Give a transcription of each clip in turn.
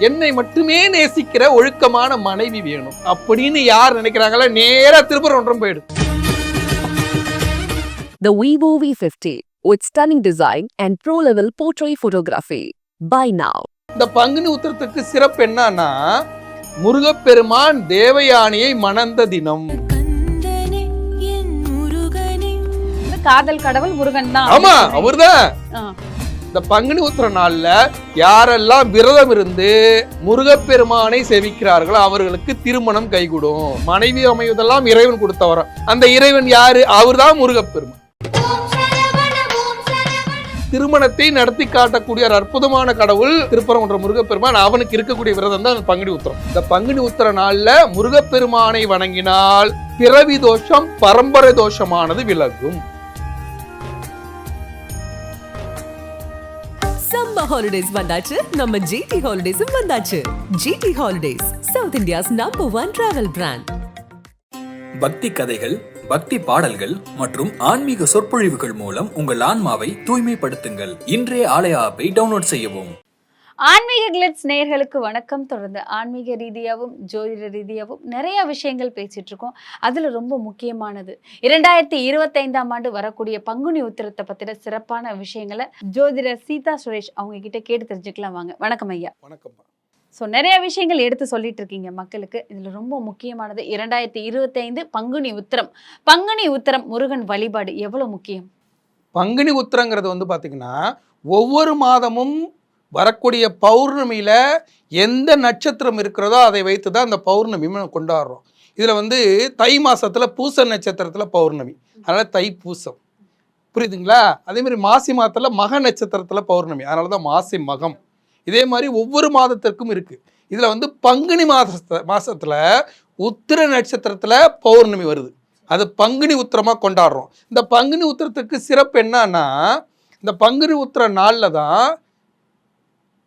என்னை மட்டுமே நேசிக்கிற ஒழுக்கமான மனைவி வேணும் அப்படின்னு யார் நினைக்கிறாங்களோ நேரா திருப்பரங்குன்றம் போயிடு The Vivo V50 with stunning design and pro-level portrait photography. Buy now. இந்த பங்குனி உத்திரத்துக்கு சிறப்பு என்னன்னா முருகப்பெருமான் தேவயானியை மணந்த தினம் கந்தனே என் முருகனே காதல் கடவுள் முருகன் தான் ஆமா அவர்தான். இந்த பங்குனி உத்திர நாள்ல யாரெல்லாம் விரதம் இருந்து முருகப்பெருமானை சேவிக்கிறார்களோ அவர்களுக்கு திருமணம் கைகூடும். மனைவி அமைவதெல்லாம் இறைவன் கொடுத்த வரம். அந்த இறைவன் யாரு? அவர்தான் முருகப்பெருமான். திருமணத்தை நடத்தி காட்டக்கூடிய ஒரு அற்புதமான கடவுள் திருப்பரங்குன்ற முருகப்பெருமான். அவனுக்கு இருக்கக்கூடிய விரதம் தான் பங்குனி உத்திரம். இந்த பங்குனி உத்திர நாள்ல முருகப்பெருமானை வணங்கினால் பிறவி தோஷம் பரம்பரை தோஷமானது விலகும். Summer ஹாலிடேஸ் வந்தாச்சு. நம்ம ஜிடி ஹாலிடேஸும் வந்தாச்சு. GT holidays South India's number one travel brand பக்தி கதைகள் பக்தி பாடல்கள் மற்றும் ஆன்மீக சொற்பொழிவுகள் மூலம் உங்கள் ஆன்மாவை தூய்மைப்படுத்துங்கள். இன்றைய ஆலய ஆப்பை டவுன்லோட் செய்யவும். ஆன்மீக கிளிட்ஸ் நேயர்களுக்கு வணக்கம். தொடர்ந்து ஆன்மீக ரீதியாகவும் ஜோதிட ரீதியாகவும் நிறைய விஷயங்கள் பேசிட்டு இருக்கோம். அதுல ரொம்ப முக்கியமானது இரண்டாயிரத்தி இருபத்தைந்தாம் ஆண்டு வரக்கூடிய பங்குனி உத்திரத்தை பத்தின சிறப்பான விஷயங்களை ஜோதிடர் சீதா சுரேஷ் அவங்க கிட்ட கேட்டு தெரிஞ்சுக்கலாம் வாங்க. வணக்கம் ஐயா. வணக்கம்ப்பா ஸோ நிறைய விஷயங்கள் எடுத்து சொல்லிட்டு இருக்கீங்க மக்களுக்கு. இதுல ரொம்ப முக்கியமானது இரண்டாயிரத்தி இருபத்தைந்து பங்குனி உத்திரம். பங்குனி உத்திரம் முருகன் வழிபாடு எவ்வளவு முக்கியம்? பங்குனி உத்திரங்கிறது வந்து பார்த்தீங்கன்னா ஒவ்வொரு மாதமும் வரக்கூடிய பௌர்ணமியில் எந்த நட்சத்திரம் இருக்கிறதோ அதை வைத்து தான் அந்த பௌர்ணமி கொண்டாடுறோம். இதில் வந்து தை மாதத்தில் பூச நட்சத்திரத்தில் பௌர்ணமி. அதனால் தை பூசம். புரியுதுங்களா? அதேமாதிரி மாசி மாதத்தில் மக நட்சத்திரத்தில் பௌர்ணமி. அதனால தான் மாசி மகம். இதே மாதிரி ஒவ்வொரு மாதத்திற்கும் இருக்குது இதில் வந்து பங்குனி மாத மாதத்தில் உத்திர நட்சத்திரத்தில் பௌர்ணமி வருது. அது பங்குனி உத்திரமாக கொண்டாடுறோம். இந்த பங்குனி உத்திரத்துக்கு சிறப்பு என்னன்னா இந்த பங்குனி உத்திர நாளில் தான்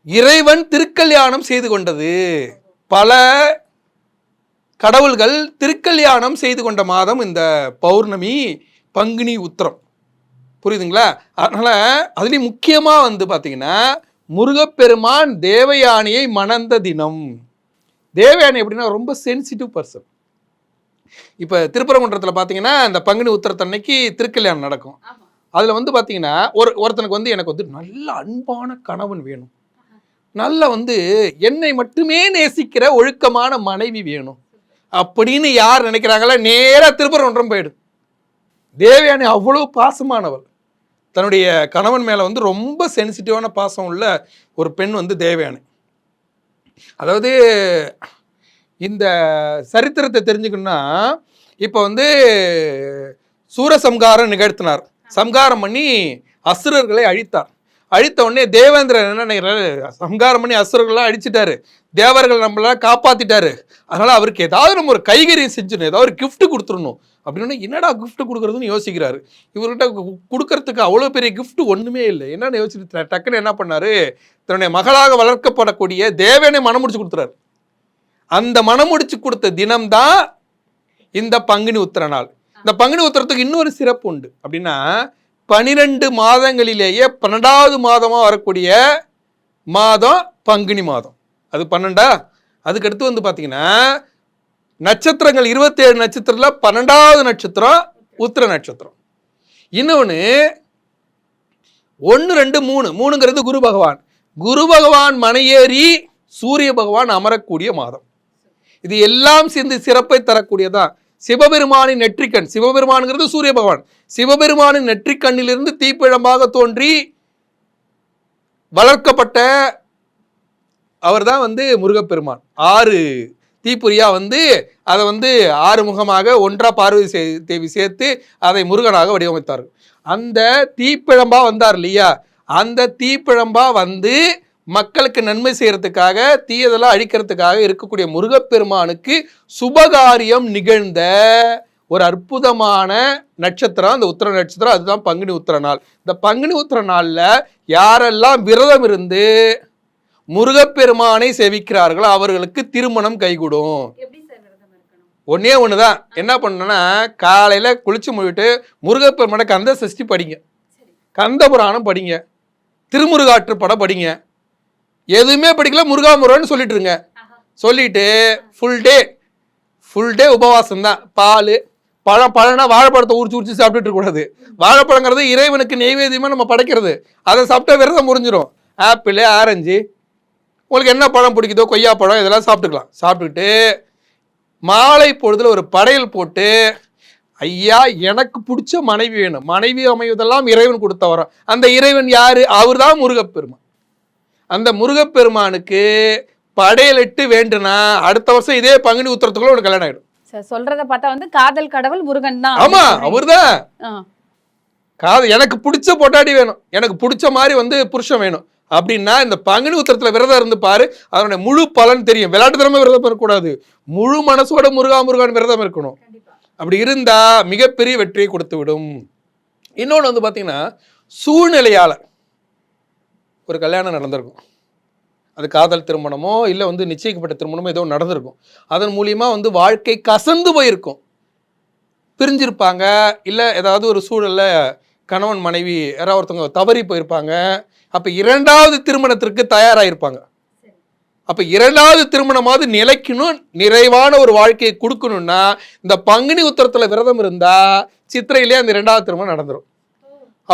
இறைவன் திருக்கல்யாணம் செய்து கொண்டது. பல கடவுள்கள் திருக்கல்யாணம் செய்து கொண்ட மாதம் இந்த பௌர்ணமி பங்குனி உத்திரம். புரியுதுங்களா? அதனால் அதுலேயும் முக்கியமாக வந்து பார்த்தீங்கன்னா முருகப்பெருமான் தேவயானியை மணந்த தினம். தேவயானி எப்படின்னா ரொம்ப சென்சிட்டிவ் பர்சன் இப்போ திருப்பரங்குன்றத்தில் பார்த்தீங்கன்னா இந்த பங்குனி உத்திரத்தன்னைக்கு திருக்கல்யாணம் நடக்கும். அதில் வந்து பார்த்தீங்கன்னா ஒரு ஒருத்தனுக்கு வந்து எனக்கு வந்து நல்ல அன்பான கணவன் வேணும். நல்ல வந்து என்னை மட்டுமே நேசிக்கிற ஒழுக்கமான மனைவி வேணும். அப்படின்னு யார் நினைக்கிறாங்களோ நேராக திருப்பரங்குன்றம் போயிடும். தேவயானி அவ்வளோ பாசமானவள். தன்னுடைய கணவன் மேலே வந்து ரொம்ப சென்சிட்டிவான பாசம் உள்ள ஒரு பெண் வந்து தேவயானி. அதாவது இந்த சரித்திரத்தை தெரிஞ்சுக்கணும்னா இப்போ வந்து சூரசம்காரம் நிகழ்த்தினார். சம்காரம் பண்ணி அசுரர்களை அழித்தார். அழித்த உடனே தேவேந்திரன் என்ன நினைக்கிறாரு? சம்காரம் பண்ணி அசுரர்கள்லாம் அடிச்சிட்டாரு தேவர்கள் நம்மளாம் காப்பாத்திட்டாரு. அதனால அவருக்கு ஏதாவது நம்ம ஒரு கைகரியம் செஞ்சிடணும். ஏதாவது ஒரு கிஃப்ட் கொடுத்துடணும். அப்படின்னு என்னடா கிஃப்ட் கொடுக்குறதுன்னு யோசிக்கிறாரு. இவர்கிட்ட கு- கொடுக்கறதுக்கு அவ்வளோ பெரிய கிஃப்ட் ஒன்றுமே இல்லை. என்னன்னு யோசிச்சு டக்குன்னு என்ன பண்ணாரு? தன்னுடைய மகளாக வளர்க்கப்படக்கூடிய தேவனை மனம் முடிச்சு கொடுத்துறாரு. அந்த மனம் முடிச்சு கொடுத்த தினம்தான் இந்த பங்குனி உத்திர நாள். இந்த பங்குனி உத்திரத்துக்கு இன்னொரு சிறப்பு உண்டு. அப்படின்னா பனிரெண்டு மாதங்களிலேயே பன்னெண்டாவது மாதமாக வரக்கூடிய மாதம் பங்குனி மாதம். அது பன்னெண்டா? அதுக்கடுத்து வந்து பார்த்தீங்கன்னா நட்சத்திரங்கள் இருபத்தேழு நட்சத்திரத்தில் பன்னெண்டாவது நட்சத்திரம் உத்திர நட்சத்திரம். இன்னொன்று ஒன்று ரெண்டு மூணு. மூணுங்கிறது குரு பகவான். குரு பகவான் மனையேறி சூரிய பகவான் அமரக்கூடிய மாதம். இது எல்லாம் சேர்ந்து சிறப்பை தரக்கூடியதான் சிவபெருமானின் நெற்றிக்கண் சிவபெருமானுங்கிறது சூரிய பகவான். சிவபெருமானின் நெற்றிக்கண்ணிலிருந்து தீப்பிழம்பாக தோன்றி வளர்க்கப்பட்ட அவர்தான் வந்து முருகப்பெருமான். ஆறு தீப்பொறியா வந்து அதை வந்து ஆறு முகமாக ஒன்றா பார்வதி தேவி சேர்த்து அதை முருகனாக வடிவமைத்தார் அந்த தீப்பிழம்பா வந்தார் இல்லையா? அந்த தீப்பிழம்பா வந்து மக்களுக்கு நன்மை செய்யறதுக்காக தீயதெல்லாம் அழிக்கிறதுக்காக இருக்கக்கூடிய முருகப்பெருமானுக்கு சுபகாரியம் நிகழ்ந்த ஒரு அற்புதமான நட்சத்திரம். அந்த உத்திர நட்சத்திரம் அதுதான் பங்குனி உத்திர நாள். இந்த பங்குனி உத்திர நாள்ல யாரெல்லாம் விரதம் இருந்து முருகப்பெருமானை சேவிக்கிறார்களோ அவர்களுக்கு திருமணம் கைகூடும். ஒண்ணே ஒன்று தான் என்ன பண்ணணும்னா காலையில் குளிச்சு முடிவிட்டு முருகப்பெருமான கந்த சஷ்டி படிங்க. கந்த புராணம் படிங்க. திருமுருகாற்று படம் படிங்க. எதுவுமே படிக்கல முருகா முருகன் சொல்லிட்டு இருங்க சொல்லிட்டு ஃபுல் டே ஃபுல் டே உபவாசம் தான் பால் பழம் பழம்னா வாழைப்பழத்தை உரிச்சு உரிச்சு சாப்பிட்டுட்டு இருக்கக்கூடாது வாழைப்பழங்கிறது இறைவனுக்கு நெய்வேதியமாக நம்ம படைக்கிறது. அதை சாப்பிட்டா விரதம் முறிஞ்சிரும். ஆப்பிள் ஆரஞ்சு உங்களுக்கு என்ன பழம் பிடிக்குதோ கொய்யா பழம் இதெல்லாம் சாப்பிட்டுக்கலாம். சாப்பிட்டுக்கிட்டு மாலை பொழுதுல ஒரு படையல் போட்டு ஐயா எனக்கு பிடிச்ச மனைவி வேணும். மனைவி அமைவதெல்லாம் இறைவன் கொடுத்த வரோம் அந்த இறைவன் யாரு? அவர்தான் முருகப்பெருமா அந்த முருகப்பெருமானுக்கு படையலிட்டு வேண்டுனா அடுத்த வருஷம் இதே பங்குனி உத்தரத்துக்குள்ள உனக்கு கல்யாணம் ஆயிடும். சொல்றத பார்த்தா வந்து காதல் கடவுள் முருகன் தான் ஆமா அவர்தான் ஆ. காது எனக்கு பிடிச்ச பொட்டாடி வேணும். எனக்கு பிடிச்ச மாதிரி வந்து புருஷன் வேணும். அப்படின்னா இந்த பங்குனி உத்தரத்துல விரதம் இருந்து பாரு அதனுடைய முழு பலன் தெரியும். விளையாட்டுத்தனமா விரதம் இருக்கக்கூடாது. முழு மனசோட முருகா முருகான் விரதம் இருக்கணும். அப்படி இருந்தா மிகப்பெரிய வெற்றியை கொடுத்து விடும் இன்னொன்று வந்து பார்த்தீங்கன்னா சூழ்நிலையால. ஒரு கல்யாணம் நடந்திருக்கும். அது காதல் திருமணமோ இல்லை வந்து நிச்சயிக்கப்பட்ட திருமணமோ ஏதோ நடந்திருக்கும். அதன் மூலியமா வந்து வாழ்க்கை கசந்து போயிருக்கும். பிரிஞ்சிருப்பாங்க இல்லை ஏதாவது ஒரு சூழலில் கணவன் மனைவி யாராவது ஒருத்தவங்க தவறி போயிருப்பாங்க அப்போ இரண்டாவது திருமணத்திற்கு தயாராகிருப்பாங்க அப்போ இரண்டாவது திருமணமாவது நிலைக்கணும் நிறைவான ஒரு வாழ்க்கையை கொடுக்கணும்னா இந்த பங்குனி உத்தரத்தில் விரதம் இருந்தால் சித்திரையிலே அந்த இரண்டாவது திருமணம் நடந்துடும்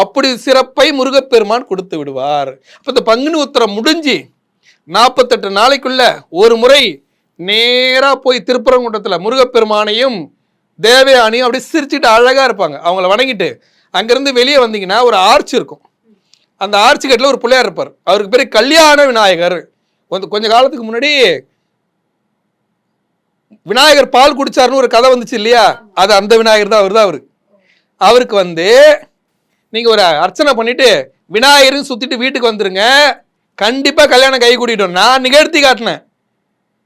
அப்படி சிறப்பை முருகப்பெருமான் கொடுத்து விடுவார். அப்போ இந்த பங்குனி உத்தரம் முடிஞ்சு நாற்பத்தெட்டு நாளைக்குள்ள ஒரு முறை நேராக போய் திருப்பரங்குன்றத்தில் முருகப்பெருமானையும் தேவயானியும் அப்படியே சிரிச்சுட்டு அழகாக இருப்பாங்க. அவங்கள வணங்கிட்டு அங்கேருந்து வெளியே வந்தீங்கன்னா ஒரு ஆர்ச் இருக்கும். அந்த ஆர்ச் கேட்டில் ஒரு பிள்ளையார் இருப்பார். அவருக்கு பேர் கல்யாண விநாயகர். கொஞ்ச கொஞ்ச காலத்துக்கு முன்னாடி விநாயகர் பால் குடிச்சாருன்னு ஒரு கதை வந்துச்சு இல்லையா? அது அந்த விநாயகர் தான் அவர் தான் அவரு. அவருக்கு வந்து நீங்கள் ஒரு அர்ச்சனை பண்ணிவிட்டு விநாயகரும் சுற்றிட்டு வீட்டுக்கு வந்துருங்க. கண்டிப்பாக கல்யாணம் கை கூட்டிட்டோம் நான் நிகழ்த்தி காட்டினேன்.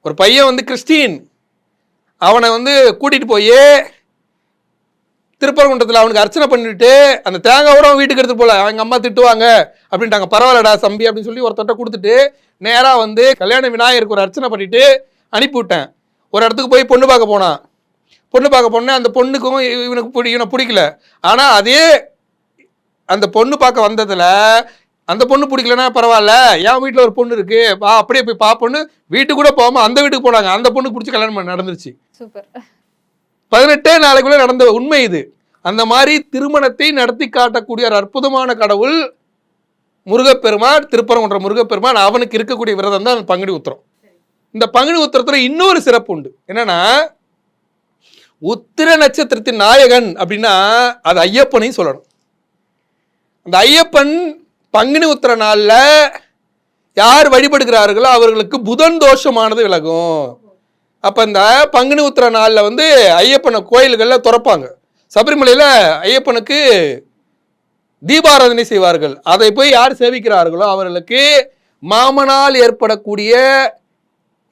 ஒரு பையன் வந்து கிறிஸ்டின். அவனை வந்து கூட்டிகிட்டு போய் திருப்பரங்குன்றத்தில் அவனுக்கு அர்ச்சனை பண்ணிவிட்டு அந்த தேங்காவோட அவன் வீட்டுக்கு எடுத்துகிட்டு போகல. அவங்க அம்மா திட்டுவாங்க. அப்படின்ட்டாங்க. பரவாயில்லடா தம்பி அப்படின்னு சொல்லி ஒருத்தட்ட கொடுத்துட்டு நேராக வந்து கல்யாண விநாயகருக்கு ஒரு அர்ச்சனை பண்ணிவிட்டு அனுப்பி விட்டேன். ஒரு இடத்துக்கு போய் பொண்ணு பார்க்க போனான். பொண்ணு பார்க்க போனேன். அந்த பொண்ணுக்கும் இவனுக்கு பிடி இவனை பிடிக்கல. ஆனால் அதே அந்த பொண்ணு பார்க்க வந்ததுல அந்த பொண்ணு பிடிக்கலன்னா பரவாயில்ல. என் வீட்டில் ஒரு பொண்ணு இருக்கு. வா அப்படியே போய் பாப்பொண்ணு வீட்டுக்கு கூட போகாம அந்த வீட்டுக்கு போனாங்க. அந்த பொண்ணுக்கு பிடிச்சி கல்யாணம் பண்ண- நடந்துருச்சு. சூப்பர். பதினெட்டே நாளைக்குள்ள நடந்த உண்மை இது. அந்த மாதிரி திருமணத்தை நடத்தி காட்டக்கூடிய ஒரு அற்புதமான கடவுள் முருகப்பெருமான் திருப்பரங்குன்ற முருகப்பெருமான் அவனுக்கு இருக்கக்கூடிய விரதம் தான் பங்குனி உத்திரம். இந்த பங்குனி உத்திரத்துல இன்னொரு சிறப்பு உண்டு. என்னன்னா உத்திர நட்சத்திரத்தின் நாயகன் அப்படின்னா அது ஐயப்பனையும் சொல்லணும். அந்த ஐயப்பன் பங்குனி உத்திர நாளில் யார் வழிபடுகிறார்களோ அவர்களுக்கு புதன் தோஷமானது விலகும். அப்போ இந்த பங்குனி உத்திர நாளில் வந்து ஐயப்பனை கோயில்களில் திறப்பாங்க. சபரிமலையில் ஐயப்பனுக்கு தீபாராதனை செய்வார்கள். அதை போய் யார் சேவிக்கிறார்களோ அவர்களுக்கு மாமனால் ஏற்படக்கூடிய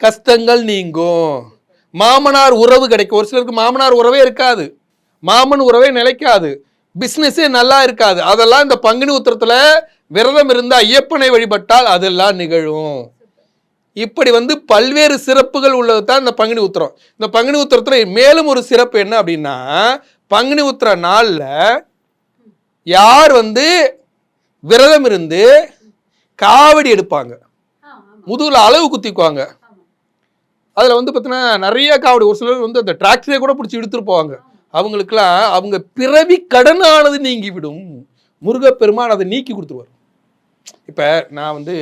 கஷ்டங்கள் நீங்கும். மாமனார் உறவு கிடைக்கும். ஒரு சிலருக்கு மாமனார் உறவே இருக்காது. மாமன் உறவே நிலைக்காது. பிஸ்னஸே நல்லா இருக்காது. அதெல்லாம் இந்த பங்குனி உத்திரத்தில் விரதம் இருந்து ஐயப்பனை வழிபட்டால் அதெல்லாம் நிகழும். இப்படி வந்து பல்வேறு சிறப்புகள் உள்ளது தான் இந்த பங்குனி உத்திரம். இந்த பங்குனி உத்திரத்தில் மேலும் ஒரு சிறப்பு என்ன அப்படின்னா பங்குனி உத்திர நாளில் யார் வந்து விரதம் இருந்து காவடி எடுப்பாங்க. முதுகில் அளவு குத்திக்குவாங்க. அதில் வந்து பார்த்தீங்கன்னா நிறைய காவடி. ஒரு சிலர் வந்து அந்த டிராக்டரே கூட பிடிச்சி எடுத்துகிட்டு போவாங்க. அவங்களுக்குலாம் அவங்க பிறவி கடனானது நீங்கி விடும் முருகப்பெருமான் அதை நீக்கி கொடுத்துருவார். இப்ப நான் வந்து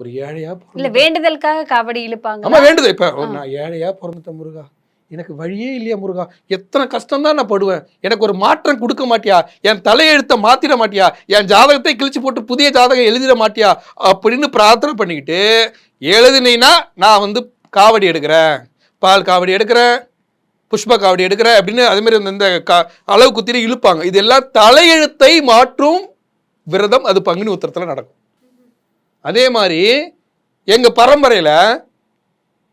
ஒரு ஏழையா இல்ல. வேண்டுதலுக்காக கபடி இழுப்பாங்க ஆமா வேண்டுது இப்ப நான் ஏழையா பிறந்துட்டேன் முருகா. எனக்கு வழியே இல்லையா முருகா? எத்தனை கஷ்டம் தான் நான் படுவேன். எனக்கு ஒரு மாற்றம் கொடுக்க மாட்டியா? என் தலையெழுத்தை மாத்திட மாட்டியா? என் ஜாதகத்தை கிழிச்சு போட்டு புதிய ஜாதகம் எழுதிட மாட்டியா? அப்படின்னு பிரார்த்தனை பண்ணிக்கிட்டு எழுதினீன்னா நான் வந்து காவடி எடுக்கிறேன். பால் காவடி எடுக்கிறேன். புஷ்ப காவடி எடுக்கிற அப்படின்னு அதே மாதிரி இந்த- க அளவு குத்திரி இழுப்பாங்க. இது எல்லாம் தலையெழுத்தை மாற்றும் விரதம் அது பங்குனி உத்திரத்தில் நடக்கும். அதே மாதிரி எங்கள் பரம்பரையில்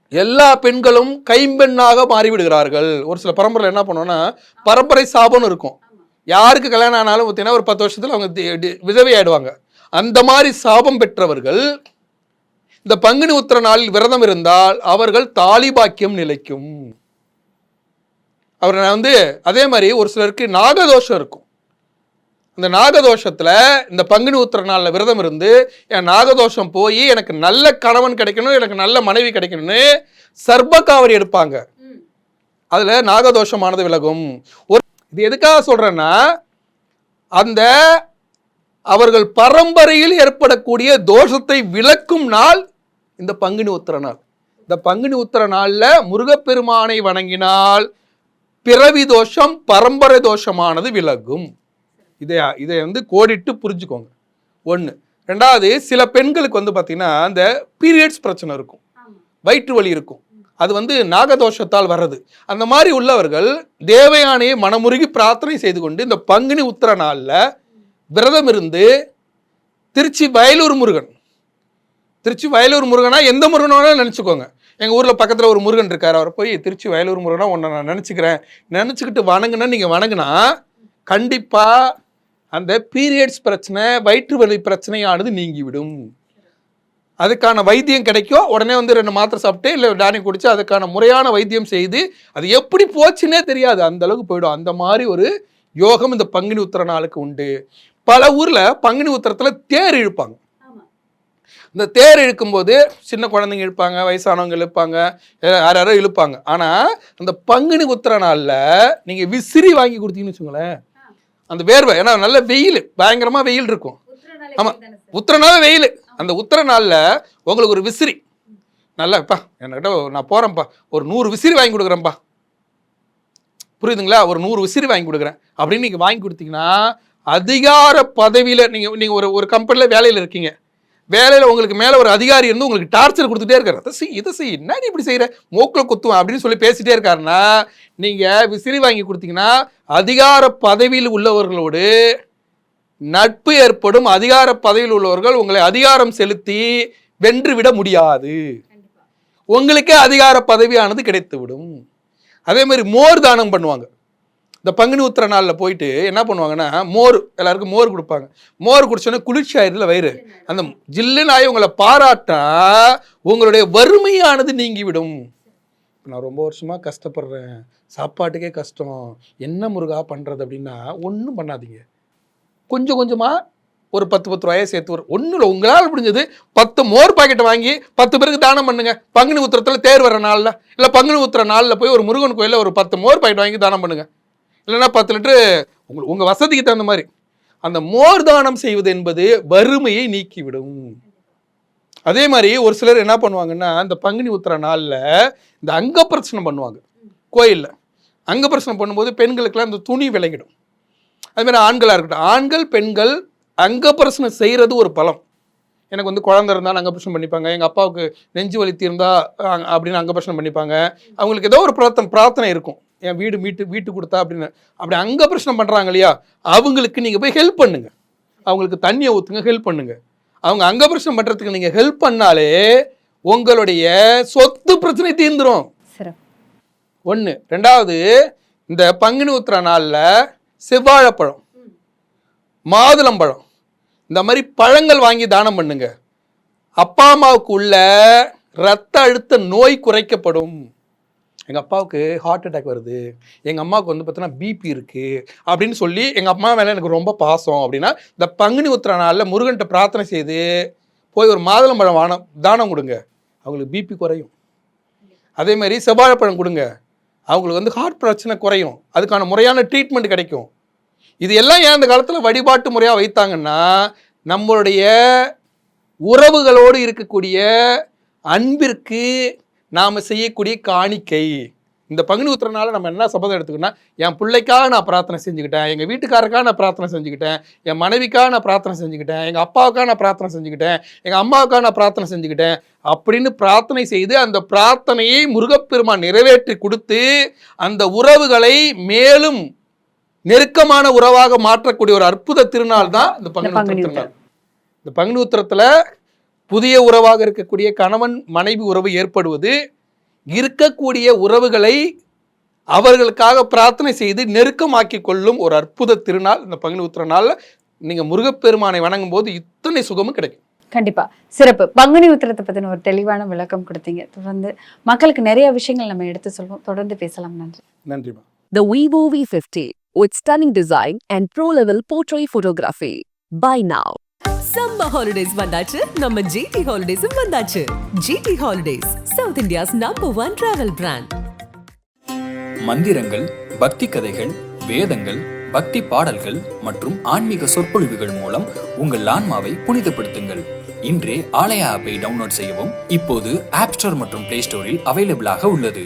எல்லா பெண்களும் கைம்பெண்ணாக மாறிவிடுகிறார்கள். ஒரு சில பரம்பரையில் என்ன பண்ணோன்னா பரம்பரை சாபம்னு இருக்கும். யாருக்கு கல்யாணம் ஆனாலும் பார்த்தீங்கன்னா ஒரு பத்து வருஷத்தில் அவங்க விதவை ஆயிடுவாங்க. அந்த மாதிரி சாபம் பெற்றவர்கள் இந்த பங்குனி உத்திர நாளில் விரதம் இருந்தால் அவர்கள் தாலிபாக்கியம் நிலைக்கும். அவர் நான் வந்து அதே மாதிரி ஒரு சிலருக்கு நாகதோஷம் இருக்கும். இந்த நாகதோஷத்துல இந்த பங்குனி உத்திர நாள்ல விரதம் இருந்து என் நாகதோஷம் போய் எனக்கு நல்ல கணவன் கிடைக்கணும் எனக்கு நல்ல மனைவி கிடைக்கணும்னு சர்பகாவரி எடுப்பாங்க. அதுல நாகதோஷமானது விலகும். ஒரு இது எதுக்காக சொல்றேன்னா அந்த அவர்கள் பரம்பரையில் ஏற்படக்கூடிய தோஷத்தை விலக்கும் நாள் இந்த பங்குனி உத்திர நாள். இந்த பங்குனி உத்திர நாள்ல முருகப்பெருமானை வணங்கினால் பிறவி தோஷம் பரம்பரை தோஷமானது விலகும். இதை இதை வந்து கோடிட்டு புரிஞ்சுக்கோங்க. ஒன்று ரெண்டாவது சில பெண்களுக்கு வந்து பார்த்தீங்கன்னா அந்த பீரியட்ஸ் பிரச்சனை இருக்கும். வயிற்று வலி இருக்கும். அது வந்து நாகதோஷத்தால் வர்றது. அந்த மாதிரி உள்ளவர்கள் தேவயானையை மனமுருகி பிரார்த்தனை செய்து கொண்டு இந்த பங்குனி உத்திர நாளில் விரதம் இருந்து திருச்சி வயலூர் முருகன். திருச்சி வயலூர் முருகனா எந்த முருகனோட நினச்சிக்கோங்க. எங்கள் ஊரில் பக்கத்தில் ஒரு முருகன் இருக்கார். அவர் போய் திருச்சி வயலூர் முருகனா ஒன்று நான் நினச்சிக்கிறேன். நினச்சிக்கிட்டு வணங்குனா நீங்கள் வணங்குனா கண்டிப்பாக அந்த பீரியட்ஸ் பிரச்சனை வயிற்று வலி பிரச்சனையானது நீங்கிவிடும். அதுக்கான வைத்தியம் கிடைக்கும் உடனே வந்து ரெண்டு மாத்திரை சாப்பிட்டு இல்லை டானி குடிச்சு அதுக்கான முறையான வைத்தியம் செய்து அது எப்படி போச்சுன்னே தெரியாது. அந்த அளவுக்கு போயிடும். அந்த மாதிரி ஒரு யோகம் இந்த பங்குனி உத்திர நாளுக்கு உண்டு. பல ஊரில் பங்குனி உத்தரத்தில் தேர் இழுப்பாங்க. இந்த தேர் இழுக்கும்போது சின்ன குழந்தைங்க இழுப்பாங்க வயசானவங்க இழுப்பாங்க யார் யாரோ இழுப்பாங்க. ஆனால் அந்த பங்குனி குத்துற நாளில் நீங்கள் விசிறி வாங்கி கொடுத்தீங்கன்னு வச்சுங்களேன் அந்த வேர்வை ஏன்னா நல்ல வெயில் பயங்கரமாக வெயில் இருக்கும். ஆமாம் உத்திரனாவே வெயில். அந்த உத்திர நாளில் உங்களுக்கு ஒரு விசிறி. நல்லாப்பா என்கிட்ட நான் போகிறேன்ப்பா ஒரு நூறு விசிறி வாங்கி கொடுக்குறேன்ப்பா. புரியுதுங்களா? ஒரு நூறு விசிறி வாங்கி கொடுக்குறேன். அப்படின்னு நீங்கள் வாங்கி கொடுத்தீங்கன்னா அதிகார பதவியில் நீங்கள் நீங்கள் ஒரு ஒரு கம்பெனியில் வேலையில் இருக்கீங்க. வேலையில உங்களுக்கு மேல ஒரு அதிகாரி இருந்து உங்களுக்கு டார்ச்சர் கொடுத்துட்டே இருக்காரு. அதை செய் இதை செய் என்ன நீ இப்படி செய்யற மூக்கில் குத்துவேன் அப்படின்னு சொல்லி பேசிட்டே இருக்காருன்னா நீங்க விசிறி வாங்கி கொடுத்தீங்கன்னா அதிகார பதவியில் உள்ளவர்களோடு நட்பு ஏற்படும். அதிகார பதவியில் உள்ளவர்கள் உங்களை அதிகாரம் செலுத்தி வென்றுவிட முடியாது. உங்களுக்கே அதிகார பதவியானது கிடைத்துவிடும். அதே மாதிரி மோர் தானம் பண்ணுவாங்க. இந்த பங்குனி உத்திர நாளில் போயிட்டு என்ன பண்ணுவாங்கன்னா மோர் எல்லாருக்கும் மோர் கொடுப்பாங்க. மோர் குடிச்சோன்னே குளிர்ச்சி ஆயிடுதுல வயிறு. அந்த ஜில்லுன்னு ஆகி உங்களை பாராட்டா உங்களுடைய வறுமையானது நீங்கிவிடும். நான் ரொம்ப வருஷமாக கஷ்டப்படுறேன். சாப்பாட்டுக்கே கஷ்டம். என்ன முருகா பண்ணுறது அப்படின்னா ஒன்றும் பண்ணாதீங்க. கொஞ்சம் கொஞ்சமாக ஒரு பத்து பத்து ரூபாயை சேர்த்து வரும் ஒன்றும் இல்லை உங்களால் முடிஞ்சது பத்து மோர் பாக்கெட் வாங்கி பத்து பேருக்கு தானம் பண்ணுங்க. பங்குனி உத்திரத்தில் தேர் வர நாளில் இல்லை பங்குனி உத்திர நாளில் போய் ஒரு முருகன் கோயிலில் ஒரு பத்து மோர் பாக்கெட் வாங்கி தானம் பண்ணுங்கள் இல்லைன்னா பத்து லிட்டரு உங்களுக்கு உங்கள் வசதிக்கு தகுந்த மாதிரி. அந்த மோர் தானம் செய்வது என்பது வறுமையை நீக்கிவிடும். அதே மாதிரி ஒரு சிலர் என்ன பண்ணுவாங்கன்னா இந்த பங்குனி உத்திர நாளில் இந்த அங்க பிரச்சனை பண்ணுவாங்க. கோயிலில். அங்க பிரச்சனை பண்ணும்போது பெண்களுக்கெல்லாம் இந்த துணி விளங்கிடும் அதுமாதிரி ஆண்களாக இருக்கட்டும். ஆண்கள் பெண்கள் அங்கப்பிரசனம் செய்கிறது ஒரு பலம். எனக்கு வந்து குழந்தை இருந்தால் அங்கப்பிரசனம் பண்ணிப்பாங்க. எங்கள் அப்பாவுக்கு நெஞ்சு வலி தீர்ந்தா அப்படின்னு அங்கப்பிரசனம் பண்ணிப்பாங்க. அவங்களுக்கு ஏதோ ஒரு பிரார்த்தனை பிரார்த்தனை இருக்கும். என் வீடு மீட்டு வீட்டு கொடுத்தா அப்படின்னு. அப்படி அங்கப்பிரசனம் பண்ணுறாங்க இல்லையா? அவங்களுக்கு நீங்கள் போய் ஹெல்ப் பண்ணுங்க. அவங்களுக்கு தண்ணியை ஊற்றுங்க ஹெல்ப் பண்ணுங்க. அவங்க அங்கப்பிரசனம் பண்ணுறதுக்கு நீங்கள் ஹெல்ப் பண்ணாலே உங்களுடைய சொத்து பிரச்சனை தீர்ந்துரும். சிறப்பு. ஒன்று ரெண்டாவது இந்த பங்குனி உத்திர நாளில் செவ்வாழைப்பழம் மாதுளம்பழம் இந்த மாதிரி பழங்கள் வாங்கி தானம் பண்ணுங்க. அப்பா அம்மாவுக்கு உள்ள ரத்த அழுத்த நோய் குறைக்கப்படும். எங்கள் அப்பாவுக்கு ஹார்ட் அட்டாக் வருது. எங்கள் அம்மாவுக்கு வந்து பார்த்தீங்கன்னா பிபி இருக்குது அப்படின்னு சொல்லி எங்கள் அம்மா மேலே எனக்கு ரொம்ப பாசம் அப்படின்னா இந்த பங்குனி உத்திர நாளில் முருகன்ட்ட பிரார்த்தனை செய்து போய் ஒரு மாதுளம்பழம் வானம் தானம் கொடுங்க. அவங்களுக்கு பிபி குறையும். அதே மாதிரி செவ்வாழைப்பழம் கொடுங்க. அவங்களுக்கு வந்து ஹார்ட் பிரச்சனை குறையும். அதுக்கான முறையான ட்ரீட்மெண்ட் கிடைக்கும். இது எல்லாம் ஏன் அந்த காலத்தில் வழிபாட்டு முறையாக வைத்தாங்கன்னா நம்மளுடைய உறவுகளோடு இருக்கக்கூடிய அன்பிற்கு நாம் செய்யக்கூடிய காணிக்கை. இந்த பங்குனி உத்திரனால நம்ம என்ன சபதம் எடுத்துக்கணும்னா என் பிள்ளைக்காக நான் பிரார்த்தனை செஞ்சுக்கிட்டேன் எங்கள் வீட்டுக்காரருக்காக நான் பிரார்த்தனை செஞ்சுக்கிட்டேன் என் மனைவிக்காக நான் பிரார்த்தனை செஞ்சுக்கிட்டேன் எங்கள் அப்பாவுக்காக நான் பிரார்த்தனை செஞ்சுக்கிட்டேன் எங்கள் அம்மாவுக்காக நான் பிரார்த்தனை செஞ்சுக்கிட்டேன் அப்படின்னு பிரார்த்தனை செய்து அந்த பிரார்த்தனையை முருகப்பெருமான் நிறைவேற்றி கொடுத்து அந்த உறவுகளை மேலும் நெருக்கமான உறவாக மாற்றக்கூடிய ஒரு அற்புத திருநாள் தான் இந்த பங்குனி திருநாள் இந்த பங்குனி உத்திரத்துல புதிய உறவாக இருக்கக்கூடிய கணவன் மனைவி உறவு ஏற்படுவது இருக்கக்கூடிய உறவுகளை அவர்களுக்காக பிரார்த்தனை செய்து நெருக்கமாக்கி கொள்ளும் ஒரு அற்புத திருநாள் இந்த பங்குனி உத்திர நாள்ல. நீங்க முருகப்பெருமானை வணங்கும் போது இத்தனை சுகமும் கிடைக்கும். கண்டிப்பா. சிறப்பு. பங்குனி உத்திரத்தை பத்தின ஒரு தெளிவான விளக்கம் கொடுத்தீங்க. தொடர்ந்து மக்களுக்கு நிறைய விஷயங்கள் நம்ம எடுத்து சொல்வோம். தொடர்ந்து பேசலாம். நன்றி. நன்றிமா The Vivo V50 with stunning design and pro-level portrait photography. Buy now. Summer holidays வந்தாச்சு. நம்ம ஜிடி ஹாலிடேஸும் வந்தாச்சு. GT holidays South India's number one travel brand மந்திரங்கள் பக்தி கதைகள் வேதங்கள் பக்தி பாடல்கள் மற்றும் ஆன்மீக சொற்பொழிவுகள் மூலம் உங்கள் ஆன்மாவை புனிதப்படுத்துங்கள். இன்றே ஆலயா ஆப்பை டவுன்லோட் செய்யவும். இப்போது ஆப் ஸ்டோர் மற்றும் பிளே ஸ்டோரில் அவைலபிளாக உள்ளது.